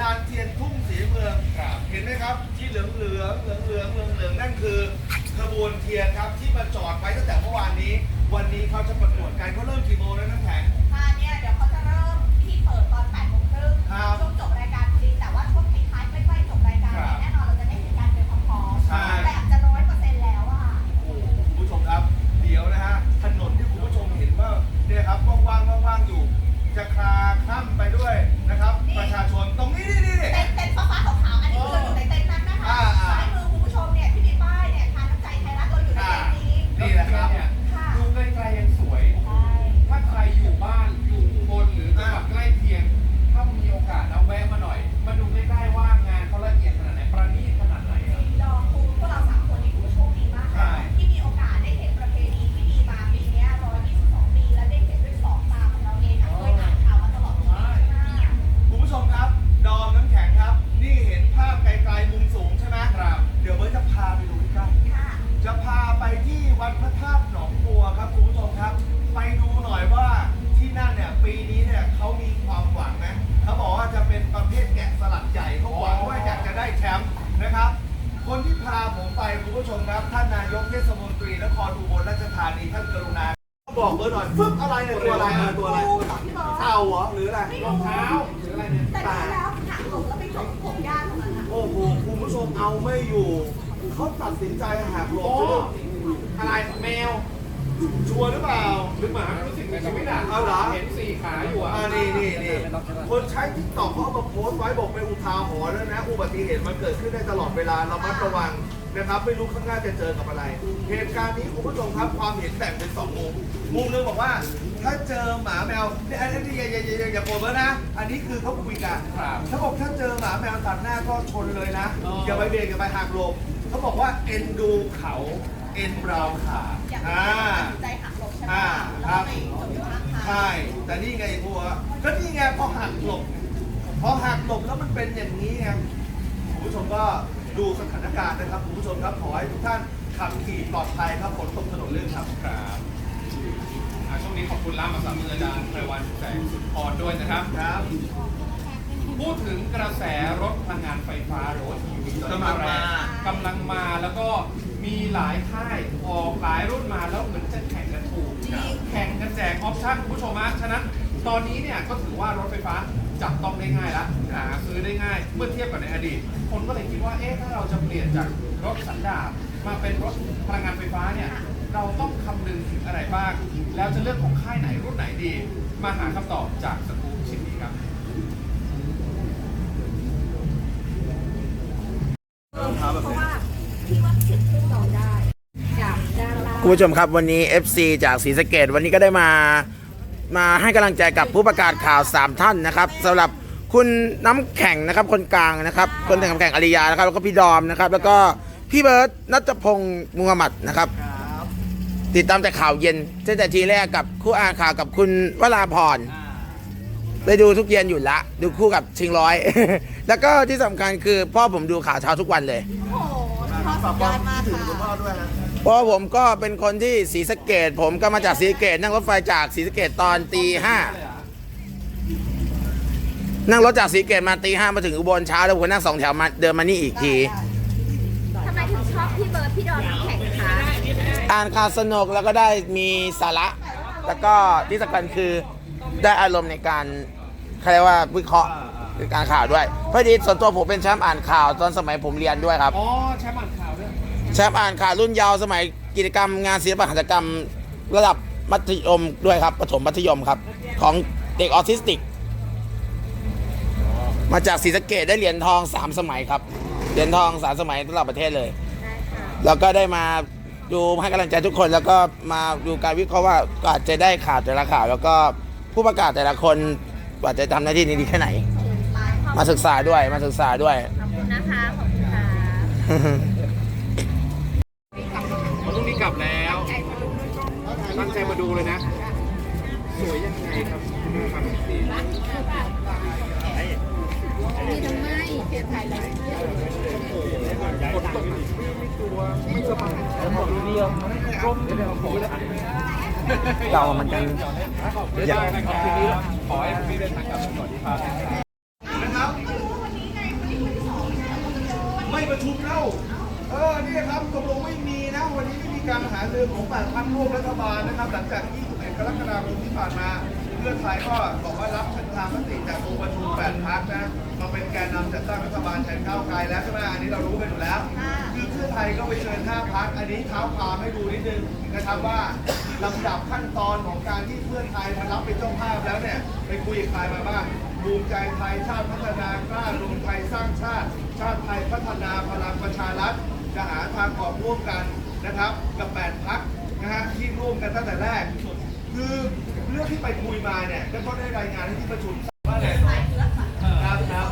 ลานเทียนทุ่งสีเมืองครับเห็นไหมครับ ที่เหลืองเหลืองเหลืองเหลืองเหลืองเหลืองนั่นคือขบวนเทียนครับที่มาจอดไว้ตั้งแต่เมื่อวานนี้ วันนี้เขาจะประกวดกันเขาเริ่มกี่โมงแล้วน้ำแข็งค่ะเนี่ยเดี๋ยวเขาจะเริ่มพิธีเปิดตอน8โมงครึ่งครับ ช่วง ป็นประเภทแกะสลักใหญ่เขาหวังว่าอยากจะได้แชมป์นะครับ คนที่พาผมไปคุณผู้ชมครับ ท่านนายกเทศมนตรีนครอุบลราชธานีท่านกรุณาบอกเบอร์หน่อยฟึบอะไรเนี่ยตัวอะไรเนี่ยตัวอะไรงูเหรอพี่บอลเต่าเหรอหรืออะไรไม่รองรู้เท้าหรืออะไรเนี่ยแต่ดูแล้วหักหลบแล้วไปจบผมย่านตรงนั้นนะโอ้โหคุณผู้ชมเอาไม่อยู่เขาตัดสินใจหักหลโอ้บอะไรแมว ชัวร์หรือเปล่าหรือหมาไม่รู้สึกในชีวิตอะเอาเหรอเห็นสี่ขาอยู่อะอ่านี่นี่นี่คนใช้ทิกตอกเขาเอามาโพสต์ไว้บอกเป็นอุทาหรณ์แล้วนะ อุบัติเหตุมันเกิดขึ้นได้ตลอดเวลาเรามัดระวังนะครับ ไม่รู้ข้างหน้าจะเจอกับอะไร เหตุการณ์นี้คุณผู้ชมครับความเห็นแบ่งเป็นสองมุม มุมหนึงบอกว่า ถ้าเจอหมาแมวเนี่ยอันนี้อย่าอย่าอย่าอย่าอย่าโกรธเบิร์ตนะ อันนี้คือเขาคุยกัน ครับเขาบอกถ้าเจอหมาแมวตัดหน้าก็ชนเลยนะ อ๋อออ ย่าไปเบรกอย่าไปหักหลบเขาบอกว่าเอ็นดูเขา เอ็นเราขาอย่างอ่าตัดสินใจหักหลบใช่ไหมอ่าแล้วก็ไปจบอยู่ข้างทางใช่ แต่นี่ไงพวกก็นี่ไงพอหักหลบ พอหักหลบแล้วมันเป็นอย่างนี้ไง คุณผู้ชมก็ดูสถานการณ์นะครับ คุณผู้ชมครับ ขอให้ทุกท่านขับขี่ปลอดภัยครับฝนตกถนนลื่นครับ ครับอะช่วงนี้ขอบคุณล่ามภาษามืออาจารย์ไพรวันแสงสุนทรด้วยนะครับ ครับ พูดถึงกระแสรถพลังงานไฟฟ้าหรือว่าทีวีกำลังมากำลังมาแล้วก็ มีหลายค่ายออกหลายรุ่นมาแล้วเหมือนจะแข่งกันถูกจริงแข่งกันแจกออปชั่นคุณผู้ชมฮะฉะนั้นตอนนี้เนี่ยก็ถือว่ารถไฟฟ้าจับต้องได้ง่ายละหาซื้อได้ง่ายเมื่อเทียบกับในอดีต คนก็เลยคิดว่าเอ๊ะถ้าเราจะเปลี่ยนจากรถสันดาปมาเป็นรถพลังงานไฟฟ้าเนี่ยเราต้องคำนึงถึงอะไรบ้าง แล้วจะเลือกของค่ายไหนรุ่นไหนดี มาหาคำตอบจากสกู๊ปชิ้นนี้ครับ คุณผู้ชมครับวันนี้ FC จากศรีสะเกดวันนี้ก็ได้มามาให้กำลังใจกับผู้ประกาศข่าว 3 ท่านนะครับสำหรับคุณน้ำแข็งนะครับคนกลางนะครับคนแต่งแข่งอริยานะครับแล้วก็พี่ดอมนะครับแล้วก็พี่เบิร์ตนัทพงศ์มุฮัมมัดนะครับติดตามแต่ข่าวเย็นตั้งแต่ทีแรกกับคู่อาข่าวกับคุณวราพรได้ดูทุกเย็นอยู่ละ ดูคู่กับชิงร้อย แล้วก็ที่สำคัญคือพ่อผมดูข่าวเช้าทุกวันเลย โอ้โหพ่อสุดยอดมากถึงค่ะ คุณพ่อด้วยนะเพราะผมก็เป็นคนที่ศรีสะเกดผมก็มาจากศรีสะเกดนั่งรถไฟจากศรีสะเกดตอนตีห้านั่งรถจากศรีสะเกดมาตีห้ามาถึงอุบลเช้าแล้วผมก็นั่งสองแถวมาเดินมานี่อีกที ทำไมถึงชอบพี่เบิร์ดพี่ดอนน้ำแข็งคะอ่านข่าวสนุกแล้วก็ได้มีสาระ แล้วก็ที่สำคัญคือได้อารมณ์ในการเขาเรียกว่าวิเคราะห์การข่าวด้วยเพราะดีส่วนตัวผมเป็นแชมป์อ่านข่าวตอนสมัยผมเรียนด้วยครับ อ๋อแชมป์อ่านข่าวด้วย แชมป์อ่านข่าวรุ่นเยาว์สมัยกิจกรรมงานศิลปหัตถกรรม ระดับมัธยมด้วยครับประถมมัธยมครับ ของเด็กออทิสติก มาจากศรีสะเกดได้เหรียญทอง3สมัยครับ เหรียญทองสามสมัยตลอดประเทศเลยได้ค่ะแล้วก็ได้มาดูให้กำลังใจทุกคน แล้วก็มาดูการวิเคราะห์ว่าก็อาจจะได้ข่าวแต่ละข่าว แล้วก็ผู้ประกาศแต่ละคนว่าจะทำหน้าที่นี้ดีแค่ไหน มาศึกษาด้วยมาศึกษาด้วย ขอบคุณนะคะ ขอบคุณค่ะ ม่ครับสีมีทำไมเปลี่ยถ่ายเลยฝนตกไม่กลัวไม่สบายบอกเรียวร่มเดี๋ยวผมจะเก่ามันกันได้นะครับทีนี้ขอให้พี่เดินทางกลับสวัสดีครับนะครับชุมแล้วเออเนี่ครับตกลงไม่มีนะ วันนี้ไม่มีการหารือของแปดพักร่วมรัฐบาลนะครับ หลังจาก21 กรกฎาคมที่ผ่านมาเพื่อไทยก็บอกว่ารับฉันทามติจากองค์ประชุม8พักนะมาเป็นแกนนำจัดตั้งรัฐบาลแทนก้าวไกลแล้วใช่ไหมอันนี้เรารู้กันอยู่แล้ว คือเพื่อไทยก็ไปเชิญ5พักอันนี้เท้าความให้ดูนิดนึงนะครับว่าลำดับขั้นตอนของการที่เพื่อไทยมารับเป็นเจ้าภาพแล้วเนี่ยไปคุยกับใครมาบ้างภูมิใจไทยชาติพัฒนากล้ารวมไทยสร้างชาติ ชาติไทยพัฒนาพลังประชารัฐจะหาทางออกร่วมกันนะครับ กับ 8 พักนะฮะที่ร่วมกันตั้งแต่แรก คือเรื่องที่ไปคุยมาเนี่ยก็ได้รายงานให้ที่ประชุมว่าอะไรครับครับ